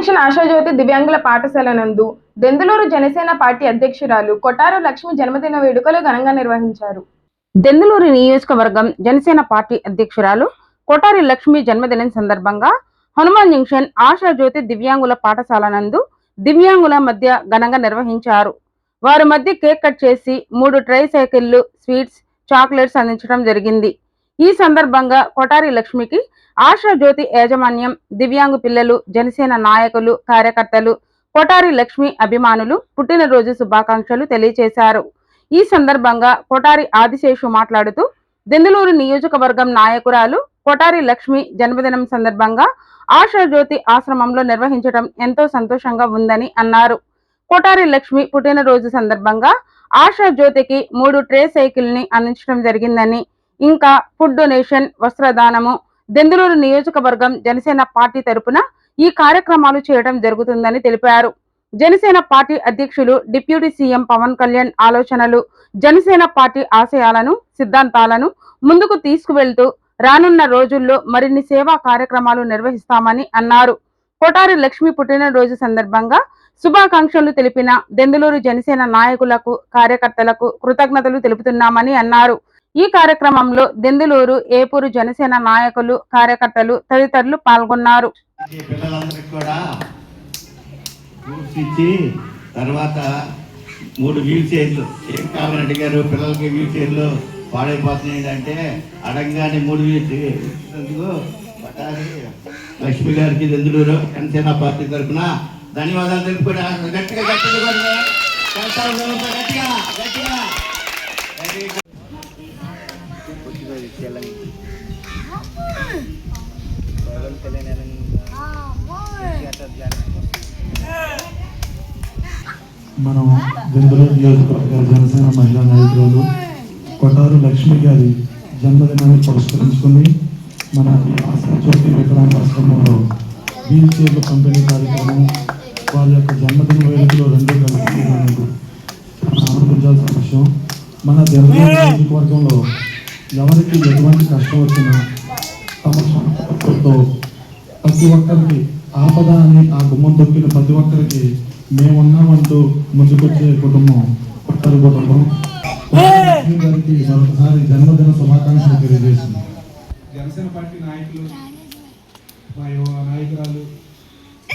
Junction ఆశాజ్యోతి దివ్యాంగుల పాఠశాల నందు దెందులూరు జనసేన పార్టీ అధ్యక్షురాలు కొటారు లక్ష్మి జన్మదిన వేడుకలు ఘనంగా నిర్వహించారు. దెందులూరు నియోజకవర్గం జనసేన పార్టీ అధ్యక్షురాలు కొటారి లక్ష్మి జన్మదినం సందర్భంగా హనుమాన్ జంక్షన్ ఆశాజ్యోతి దివ్యాంగుల పాఠశాల నందు దివ్యాంగుల మధ్య ఘనంగా నిర్వహించారు. వారి మధ్య కేక్ కట్ చేసి మూడు ట్రై సైకిళ్ళు స్వీట్స్ చాక్లెట్స్ అందించడం జరిగింది. ఈ సందర్భంగా కొటారి లక్ష్మికి ఆశాజ్యోతి యాజమాన్యం దివ్యాంగు పిల్లలు జనసేన నాయకులు కార్యకర్తలు కొటారి లక్ష్మి అభిమానులు పుట్టినరోజు శుభాకాంక్షలు తెలియజేశారు ఈ సందర్భంగా కొటారి ఆదిశేషు మాట్లాడుతూ దెందులూరు నియోజకవర్గం నాయకురాలు కొటారి లక్ష్మి జన్మదినం సందర్భంగా ఆశాజ్యోతి ఆశ్రమంలో నిర్వహించడం ఎంతో సంతోషంగా ఉందని అన్నారు. కొటారి లక్ష్మి పుట్టినరోజు సందర్భంగా ఆశాజ్యోతికి మూడు ట్రే సైకిల్ని అందించడం జరిగిందని ఇంకా ఫుడ్ డొనేషన్ వస్త్రదానము దెందులూరు నియోజకవర్గం జనసేన పార్టీ తరపున ఈ కార్యక్రమాలు చేయడం జరుగుతుందని తెలిపారు. జనసేన పార్టీ అధ్యక్షులు డిప్యూటీ సీఎం పవన్ కళ్యాణ్ ఆలోచనలు జనసేన పార్టీ ఆశయాలను సిద్ధాంతాలను ముందుకు తీసుకువెళ్తూ రానున్న రోజుల్లో మరిన్ని సేవా కార్యక్రమాలు నిర్వహిస్తామని అన్నారు. కొటారి లక్ష్మి పుట్టినరోజు సందర్భంగా శుభాకాంక్షలు తెలిపిన దెందులూరు జనసేన నాయకులకు కార్యకర్తలకు కృతజ్ఞతలు తెలుపుతున్నామని అన్నారు. ఈ కార్యక్రమంలో దెందులూరు ఏపూరు జనసేన నాయకులు కార్యకర్తలు తదితరులు పాల్గొన్నారు. తర్వాత మూడు వీల్ చైర్లు. ఏం కావాలని అడిగారు పిల్లలకి వీల్ చైర్లు పాడైపోతున్నాయి అంటే అడగగానే మూడు వీల్ చైర్లు. లక్ష్మి గారికి దెందులూరు జనసేన పార్టీ తరఫున ధన్యవాదాలు తెలుపుకుని గట్టిగా గట్టిగా గట్టిగా. గట్టిగా Very good. మనం బెంగళూరు నియోజకవర్గ జనసేన మహిళా నాయకురాలు కొటారు లక్ష్మి గారి జన్మదినాన్ని పురస్కరించుకుని మన జ్యోతి వికలాంగాశ్రమంలో వీల్ చైర్ల పంపిణీ కార్యక్రమం వారి యొక్క జన్మదిన వేడుకలో రెండో కలిసి ఆనందించాల్సిన విషయం మన బెంగళూరు నియోజకవర్గంలో ఎవరికి ఎటువంటి కష్టం వచ్చినా తమ సొంతతో ప్రతి ఒక్కరికి ఆపద అని ఆ గుమ్మం దొక్కిన ప్రతి ఒక్కరికి మేమున్నామంటూ ముందుకొచ్చే కుటుంబం కొత్తల కుటుంబం. లక్ష్మి గారికి మరొకసారి జన్మదిన శుభాకాంక్షలు తెలియజేసింది జనసేన పార్టీ నాయకులు మా యువ నాయకురాలు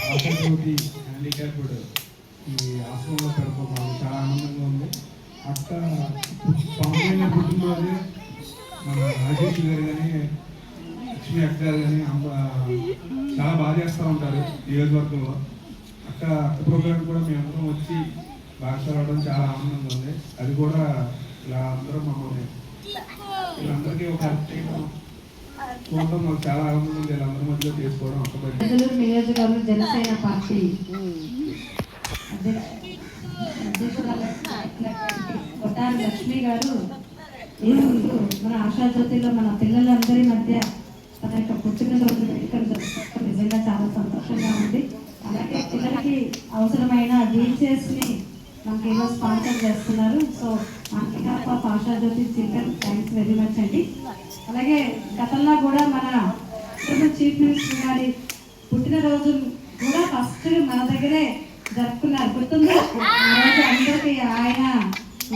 ఆశాజ్యోతి హ్యాండిక్యాప్డ్ ఈ ఆశ్రమంలో మాకు చాలా ఆనందంగా ఉంది. అక్క పవన్ పుట్టినరోజు మన రాజేష్ గారు కానీ లక్ష్మి అక్క కానీ చాలా బాగా చేస్తూ ఉంటారు నియోజకవర్గంలో. అక్క అక్క ప్రోగ్రామ్ కూడా మేమందరం వచ్చి బాగా చదవడం చాలా ఆనందంగా ఉంది. అది కూడా ఇలా అందరూ మమ్మల్ని వీళ్ళందరికీ ఒక చూడటం మాకు చాలా ఆనందంగా ఉంది. వీళ్ళందరి మధ్యలో చేసుకోవడం అక్క నియోజకవర్గం జనసేన పార్టీ. కొట్టారి లక్ష్మి గారు. మన మన ఆశాజ్యోతిలో మన పిల్లలందరి మధ్య యొక్క పుట్టినరోజు రోజు జరుపుకోవడం నిజంగా చాలా సంతోషంగా ఉంది. అలాగే పిల్లలకి అవసరమైన డీచర్స్ని మనకి ఈరోజు స్పాన్సర్ చేస్తున్నారు. So on behalf of Ashajyoti children thanks very much అండి. అలాగే గతంలో కూడా మన చీఫ్ మినిస్టర్ గారి పుట్టినరోజు కూడా ఫస్ట్ మన దగ్గరే జరుపుకున్నారు. గుర్తుందా? ఆ రోజు అందరికీ ఆయన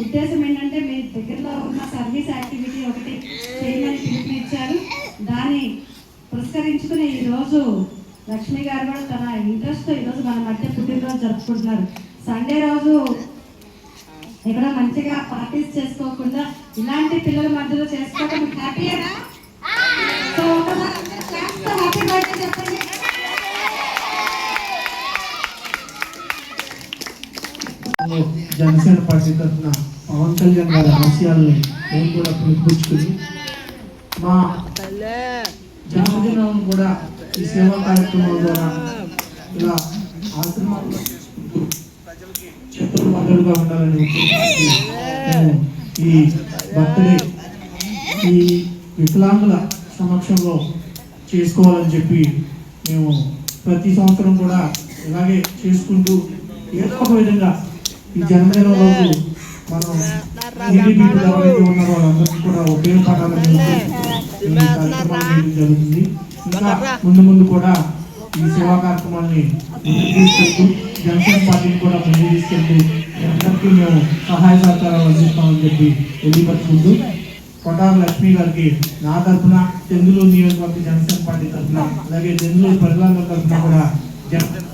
ఉద్దేశం ఏంటంటే మీ దగ్గరలో ఉన్న సర్వీస్ యాక్టివిటీ ఒకటి చేయమని పిలుపునిచ్చారు. పురస్కరించుకుని ఈరోజు లక్ష్మి గారు కూడా తన ఇంట్రెస్ట్ ఈరోజు మన మధ్య పుట్టినరోజు జరుపుకుంటున్నారు. సండే రోజు ఇక్కడ మంచిగా పార్టీస్ చేసుకోకుండా ఇలాంటి పిల్లల మధ్యలో చేసుకోవడం హ్యాపీయేనా సో హ్యాపీ బర్త్డే చెప్పండి. జనసేన పార్టీ తరఫున పవన్ కళ్యాణ్ గారి ఆశయాల్ని మేము కూడా పిలిపించుకుని మా జన్మదినం కూడా ఈ సేవా కార్యక్రమం ద్వారా ఇలా ఆశ్రమంలో చెప్పులు మొదలుగా ఉండాలని ఈ బర్త్డే ఈ వికలాంగుల సమక్షంలో చేసుకోవాలని చెప్పి మేము ప్రతి సంవత్సరం కూడా ఇలాగే చేసుకుంటూ ఏదో ఒక విధంగా ఈ జన్మదినంలోపు మనం ఎవరైతే ఉన్నారో వాళ్ళందరికీ కూడా ఉపయోగపడాలని జరుగుతుంది ఇంకా ముందు ముందు కూడా ఈ సేవా కార్యక్రమాన్ని జనసేన పార్టీని కూడా ముందు తీసుకెళ్తూ అందరికీ మేము సహాయ సహకారాలు అందిస్తామని చెప్పి తెలియపరుచుకుంటూ కొటారు లక్ష్మి గారికి నా తరఫున తెలుగులో నియోజకవర్గ జనసేన పార్టీ తరఫున అలాగే తెందులూరు ప్రజలందరి తరఫున కూడా జనసేన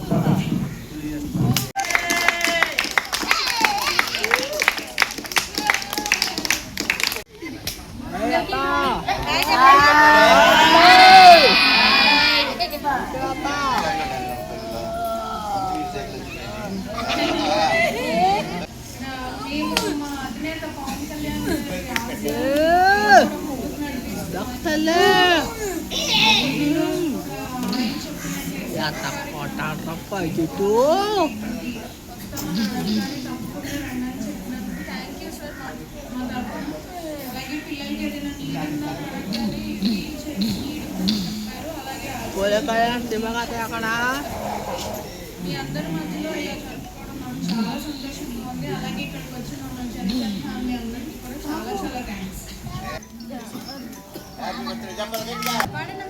శుభాకాంక్షలు. మీ అందరి మధ్యలో ఇలా జరుపుకోవడం నాకు చాలా సంతోషంగా ఉంది అలాగే ఇక్కడికి వచ్చిన మన జనసేన ఫ్యామిలీ అందరికీ కూడా చాలా చాలా thanks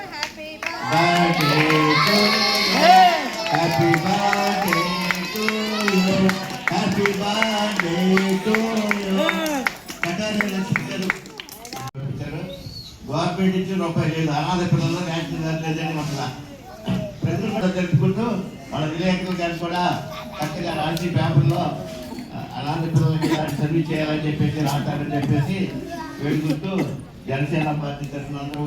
happy birthday to you happy birthday to you Katari Lakshmi garu government ఇచ్చిన రూపాయి లేదు అనాథ పిల్లలు న్యాయం లేదని అసలు ప్రజలు కూడా తెలుపుకుంటూ వాళ్ళ విలేకరులు గారు కూడా చక్కగా రాసి పేపర్లో అనాథ పిల్లలకి సర్వీస్ చేయాలని చెప్పేసి రాస్తారని చెప్పేసి వేడుకుంటూ జనసేన పార్టీ తరఫున అందరూ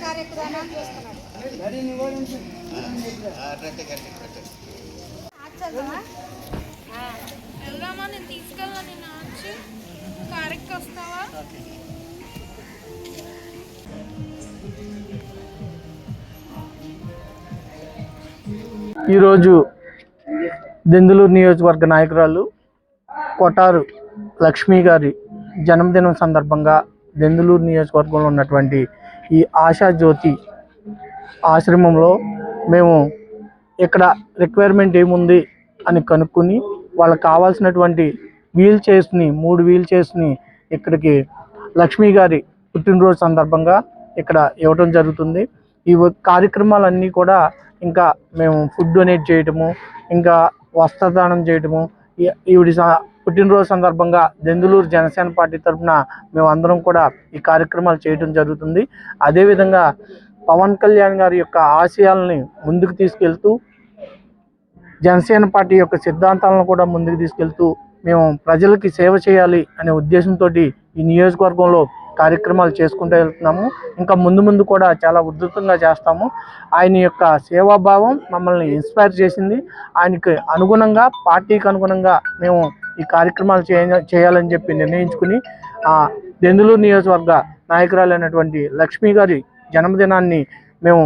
చూస్తున్నాడు వెళ్దామా? నేను తీసుకెళ్ళా వచ్చి కారెక్కి వస్తావా? ఈరోజు దెందులూరు నియోజకవర్గ నాయకురాలు కొటారు లక్ష్మి గారి జన్మదినం సందర్భంగా దెందులూరు నియోజకవర్గంలో ఉన్నటువంటి ఈ ఆశా జ్యోతి ఆశ్రమంలో మేము ఇక్కడ రిక్వైర్మెంట్ ఏముంది అని కనుక్కొని వాళ్ళకి కావాల్సినటువంటి వీల్ చైర్స్ని మూడు వీల్ చైర్స్ని ఇక్కడికి లక్ష్మి గారి పుట్టినరోజు సందర్భంగా ఇక్కడ ఇవ్వటం జరుగుతుంది. ఈ కార్యక్రమాలన్నీ కూడా ఇంకా మేము ఫుడ్ డొనేట్ చేయటము ఇంకా వస్త్రదానం చేయటము ఈవిడి పుట్టినరోజు సందర్భంగా దెందులూరు జనసేన పార్టీ తరఫున మేము అందరం కూడా ఈ కార్యక్రమాలు చేయటం జరుగుతుంది. అదేవిధంగా పవన్ కళ్యాణ్ గారి యొక్క ఆశయాలని ముందుకు తీసుకెళ్తూ జనసేన పార్టీ యొక్క సిద్ధాంతాలను కూడా ముందుకు తీసుకెళ్తూ మేము ప్రజలకి సేవ చేయాలి అనే ఉద్దేశంతో ఈ నియోజకవర్గంలో కార్యక్రమాలు చేసుకుంటూ వెళ్తున్నాము. ఇంకా ముందు ముందు కూడా చాలా ఉధృతంగా చేస్తాము. ఆయన యొక్క సేవాభావం మమ్మల్ని ఇన్స్పైర్ చేసింది. ఆయనకి అనుగుణంగా పార్టీకి అనుగుణంగా మేము ఈ కార్యక్రమాలు చేయ చేయాలని చెప్పి నిర్ణయించుకుని దెందులూరు నియోజకవర్గ నాయకురాలైనటువంటి లక్ష్మి గారి జన్మదినాన్ని మేము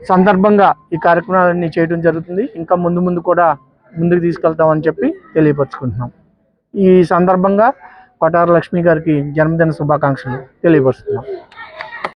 సందర్భంగా ఈ కార్యక్రమాలన్నీ చేయడం జరుగుతుంది. ఇంకా ముందు ముందు కూడా ముందుకు తీసుకెళ్తామని చెప్పి తెలియపరుచుకుంటున్నాం. ఈ సందర్భంగా పటార లక్ష్మి గారికి జన్మదిన శుభాకాంక్షలు తెలియపరుస్తున్నాం.